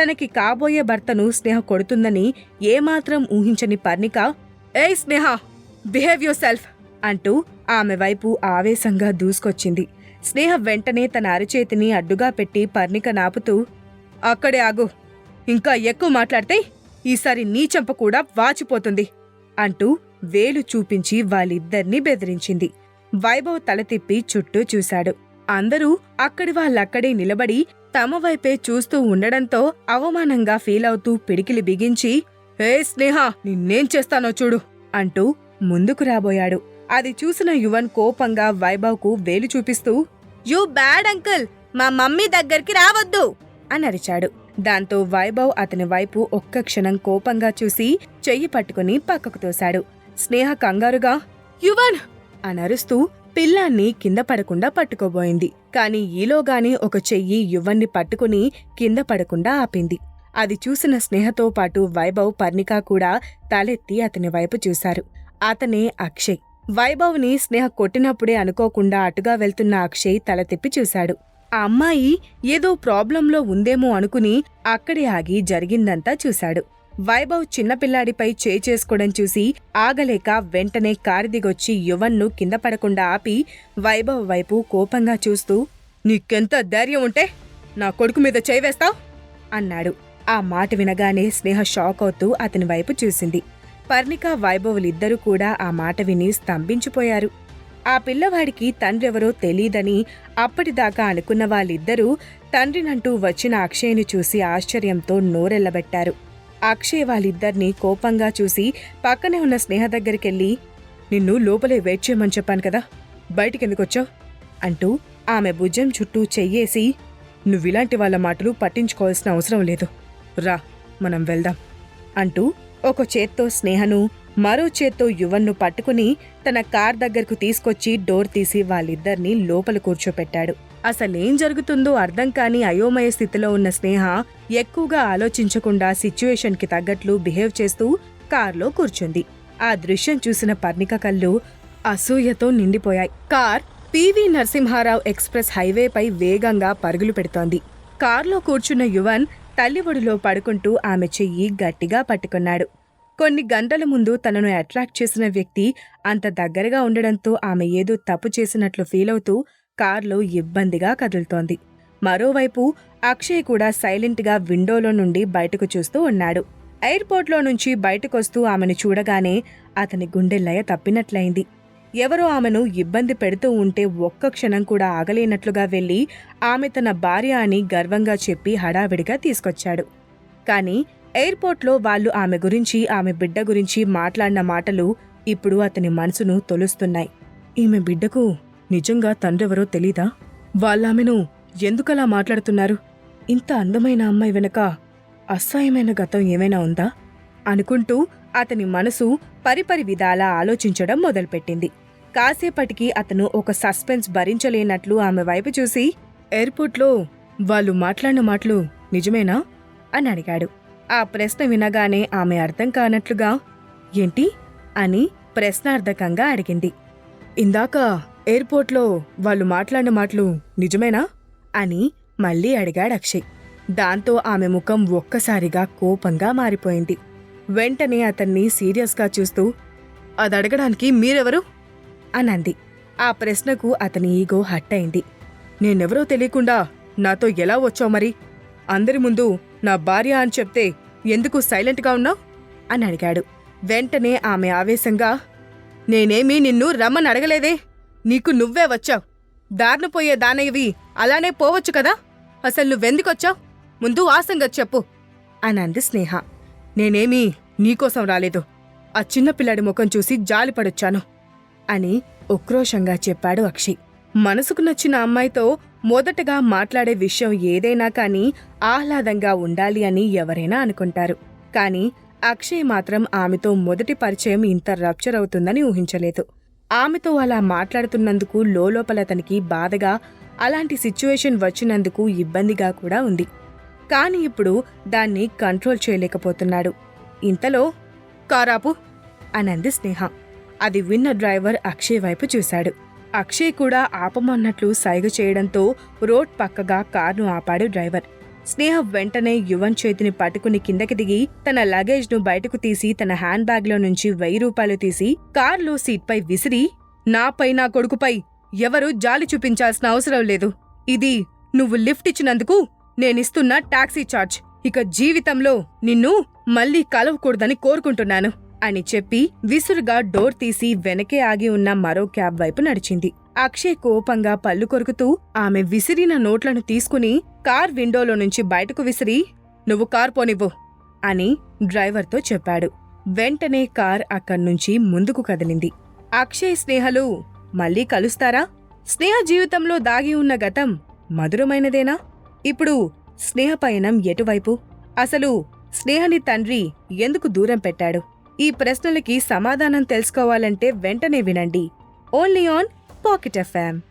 తనకి కాబోయే భర్తను స్నేహ కొడుతుందని ఏమాత్రం ఊహించని పర్ణిక ఏయ్ స్నేహ బిహేవ్ యువర్ సెల్ఫ్ అంటూ ఆమె వైపు ఆవేశంగా దూసుకొచ్చింది. స్నేహ వెంటనే తన అరచేతిని అడ్డుగా పెట్టి పర్ణిక నాపుతూ అక్కడే ఆగు ఇంకా ఎక్కువ మాట్లాడితే ఈసారి నీ చెంప కూడా వాచిపోతుంది అంటూ వేలు చూపించి వాళ్ళిద్దరినీ బెదిరించింది. వైభవ్ తల తిప్పి చుట్టూ చూశాడు. అందరూ అక్కడి వాళ్ళక్కడే నిలబడి తమ వైపే చూస్తూ ఉండడంతో అవమానంగా ఫీల్ అవుతూ పిడికిలి బిగించి హే స్నేహ నిన్నేం చేస్తానో చూడు అంటూ ముందుకు రాబోయాడు. అది చూసిన యువన్ కోపంగా వైభవ్కు వేలు చూపిస్తూ యూ బ్యాడ్ అంకుల్ మా మమ్మీ దగ్గరికి రావద్దు అని అరిచాడు. దాంతో వైభవ్ అతని వైపు ఒక్క క్షణం కోపంగా చూసి చెయ్యి పట్టుకుని పక్కకు తోశాడు. స్నేహ కంగారుగా యువన్ అనరుస్తూ పిల్లాన్ని కింద పడకుండా పట్టుకోబోయింది. కాని ఈలోగానే ఒక చెయ్యి యువన్ని పట్టుకుని కింద పడకుండా ఆపింది. అది చూసిన స్నేహతో పాటు వైభవ్ పర్ణిక కూడా తలెత్తి అతని వైపు చూశారు. అతనే అక్షయ్. వైభవ్ని స్నేహ కొట్టినప్పుడే అనుకోకుండా అటుగా వెళ్తున్న అక్షయ్ తల తిప్పి చూశాడు. ఆ అమ్మాయి ఏదో ప్రాబ్లంలో ఉందేమో అనుకుని అక్కడే ఆగి జరిగిందంతా చూశాడు. వైభవ్ చిన్నపిల్లాడిపై చేయి చేసుకోవడం చూసి ఆగలేక వెంటనే కారిదిగొచ్చి యువన్ను కింద పడకుండా ఆపి వైభవ్ వైపు కోపంగా చూస్తూ నీకెంత ధైర్యం ఉంటే నా కొడుకు మీద చేయివేస్తావు అన్నాడు. ఆ మాట వినగానే స్నేహ షాక్ అవుతూ అతని వైపు చూసింది. పర్ణిక వైభవులిద్దరూ కూడా ఆ మాట విని స్తంభించిపోయారు. ఆ పిల్లవాడికి తండ్రెవరో తెలీదని అప్పటిదాకా అనుకున్న వాళ్ళిద్దరూ తండ్రినంటూ వచ్చిన అక్షయ్ని చూసి ఆశ్చర్యంతో నోరెళ్ళబెట్టారు అక్షయ్ వాళ్ళిద్దరినీ కోపంగా చూసి పక్కనే ఉన్న స్నేహ దగ్గరికెళ్ళి నిన్ను లోపలే వెయిట్ చేయమని చెప్పాను కదా బయటికెందుకొచ్చావు అంటూ ఆమె భుజం చుట్టూ చెయ్యేసి నువ్విలాంటి వాళ్ళ మాటలు పట్టించుకోవాల్సిన అవసరం లేదు. రా మనం వెళ్దాం. అంటూ ఒక చేత్తో స్నేహను మరో చేత్తో యువన్ను పట్టుకుని తన కార్ దగ్గరకు తీసుకొచ్చి డోర్ తీసి వాళ్ళిద్దరినీ లోపల కూర్చోపెట్టాడు. అసలేం జరుగుతుందో అర్థం కాని అయోమయ స్థితిలో ఉన్న స్నేహ ఎక్కువగా ఆలోచించకుండా సిచ్యువేషన్కి తగ్గట్లు బిహేవ్ చేస్తూ కార్లో కూర్చుంది. ఆ దృశ్యం చూసిన పర్ణిక కళ్ళు అసూయతో నిండిపోయాయి. కార్ పివి నరసింహారావు ఎక్స్ప్రెస్ హైవేపై వేగంగా పరుగులు పెడుతోంది. కార్లో కూర్చున్న యువన్ తల్లి ఒడిలో పడుకుంటూ ఆమె చెయ్యి గట్టిగా పట్టుకున్నాడు. కొన్ని గంటల ముందు తనను అట్రాక్ట్ చేసిన వ్యక్తి అంత దగ్గరగా ఉండడంతో ఆమె ఏదో తప్పు చేసినట్లు ఫీలవుతూ కార్లు ఇబ్బందిగా కదులుతోంది. మరోవైపు అక్షయ్ కూడా సైలెంట్గా విండోలో నుండి బయటకు చూస్తూ ఉన్నాడు. ఎయిర్పోర్ట్లో నుంచి బయటకొస్తూ ఆమెను చూడగానే అతని గుండె లయ తప్పినట్లయింది. ఎవరో ఆమెను ఇబ్బంది పెడుతూ ఉంటే ఒక్క క్షణం కూడా ఆగలేనట్లుగా వెళ్ళి ఆమె తన భార్య అని గర్వంగా చెప్పి హడావిడిగా తీసుకొచ్చాడు. కానీ ఎయిర్పోర్ట్లో వాళ్ళు ఆమె గురించి ఆమె బిడ్డ గురించి మాట్లాడిన మాటలు ఇప్పుడు అతని మనసును తొలుస్తున్నాయి. ఈమె బిడ్డకు నిజంగా తండ్రెవరో తెలీదా? వాళ్ళామెను ఎందుకలా మాట్లాడుతున్నారు? ఇంత అందమైన అమ్మాయి వెనక అసహ్యమైన గతం ఏమైనా ఉందా? అనుకుంటూ అతని మనసు పరిపరి విధాలా ఆలోచించడం మొదలుపెట్టింది. కాసేపటికి అతను ఒక సస్పెన్స్ భరించలేనట్లు ఆమె వైపు చూసి ఎయిర్పోర్ట్లో వాళ్ళు మాట్లాడిన మాటలు నిజమేనా? అని అడిగాడు. ఆ ప్రశ్న వినగానే ఆమె అర్థం కానట్లుగా ఏంటి? అని ప్రశ్నార్థకంగా అడిగింది. ఇందాక ఎయిర్పోర్ట్లో వాళ్ళు మాట్లాడిన మాటలు నిజమేనా? అని మళ్ళీ అడిగాడు అక్షయ్. దాంతో ఆమె ముఖం ఒక్కసారిగా కోపంగా మారిపోయింది. వెంటనే అతన్ని సీరియస్గా చూస్తూ అది అడగడానికి మీరెవరు? అనంది. ఆ ప్రశ్నకు అతని ఈగో హట్ అయింది. నేనెవరో తెలియకుండా నాతో ఎలా వచ్చావు మరి? అందరి ముందు నా భార్య అని చెప్తే ఎందుకు సైలెంట్గా ఉన్నావు? అని అడిగాడు. వెంటనే ఆమె ఆవేశంగా నేనేమీ నిన్ను రమ్మని అడగలేదే? నీకు నువ్వే వచ్చావు. దారిన పోయే దానయ్యవి అలానే పోవచ్చు కదా? అసలు నువ్వెందుకొచ్చావు? ముందు ఆసంగా చెప్పు. అనంది స్నేహ. నేనేమీ నీకోసం రాలేదు. ఆ చిన్నపిల్లాడి ముఖం చూసి జాలిపడొచ్చాను అని ఉక్రోషంగా చెప్పాడు అక్షయ్ మనసుకు నచ్చిన అమ్మాయితో మొదటగా మాట్లాడే విషయం ఏదైనా కానీ ఆహ్లాదంగా ఉండాలి అని ఎవరైనా అనుకుంటారు. కానీ అక్షయ్ మాత్రం ఆమెతో మొదటి పరిచయం ఇంత రప్చర్ అవుతుందని ఊహించలేదు. ఆమెతో అలా మాట్లాడుతున్నందుకు లోలోపల అతనికి బాధగా అలాంటి సిచ్యువేషన్ వచ్చినందుకు ఇబ్బందిగా కూడా ఉంది. కానీ ఇప్పుడు దాన్ని కంట్రోల్ చేయలేకపోతున్నాడు. ఇంతలో కారాపు అనంది స్నేహ. అది విన్న డ్రైవర్ అక్షయ్ వైపు చూశాడు. అక్షయ్ కూడా ఆపమన్నట్లు సైగ చేయడంతో రోడ్ పక్కగా కారును ఆపాడు డ్రైవర్. స్నేహ వెంటనే యువన్ చేతిని పట్టుకుని కిందకి దిగి తన లగేజ్ను బయటకు తీసి తన హ్యాండ్ బ్యాగ్లో నుంచి వెయ్యి రూపాయలు తీసి కార్లో సీట్పై విసిరి నాపై నా కొడుకుపై ఎవరు జాలి చూపించాల్సిన అవసరం లేదు. ఇది నువ్వు లిఫ్ట్ ఇచ్చినందుకు నేనిస్తున్న టాక్సీ చార్జ్. ఇక జీవితంలో నిన్ను మళ్ళీ కలవకూడదని కోరుకుంటున్నాను అని చెప్పి విసురుగా డోర్ తీసి వెనకే ఆగి ఉన్న మరో క్యాబ్ వైపు నడిచింది. అక్షయ్ కోపంగా పళ్ళు కొరుకుతూ ఆమె విసిరిన నోట్లను తీసుకుని కార్ విండోలో నుంచి బయటకు విసిరి నువ్వు కార్ పోనివ్వు అని డ్రైవర్తో చెప్పాడు. వెంటనే కార్ అక్కడ్నుంచి ముందుకు కదిలింది. అక్షయ్ స్నేహలు మళ్ళీ కలుస్తారా? స్నేహ జీవితంలో దాగి ఉన్న గతం మధురమైనదేనా? ఇప్పుడు స్నేహ పయనం ఎటువైపు? అసలు స్నేహని తండ్రి ఎందుకు దూరం పెట్టాడు? ఈ ప్రశ్నలకి సమాధానం తెలుసుకోవాలంటే వెంటనే వినండి. Only on Pocket FM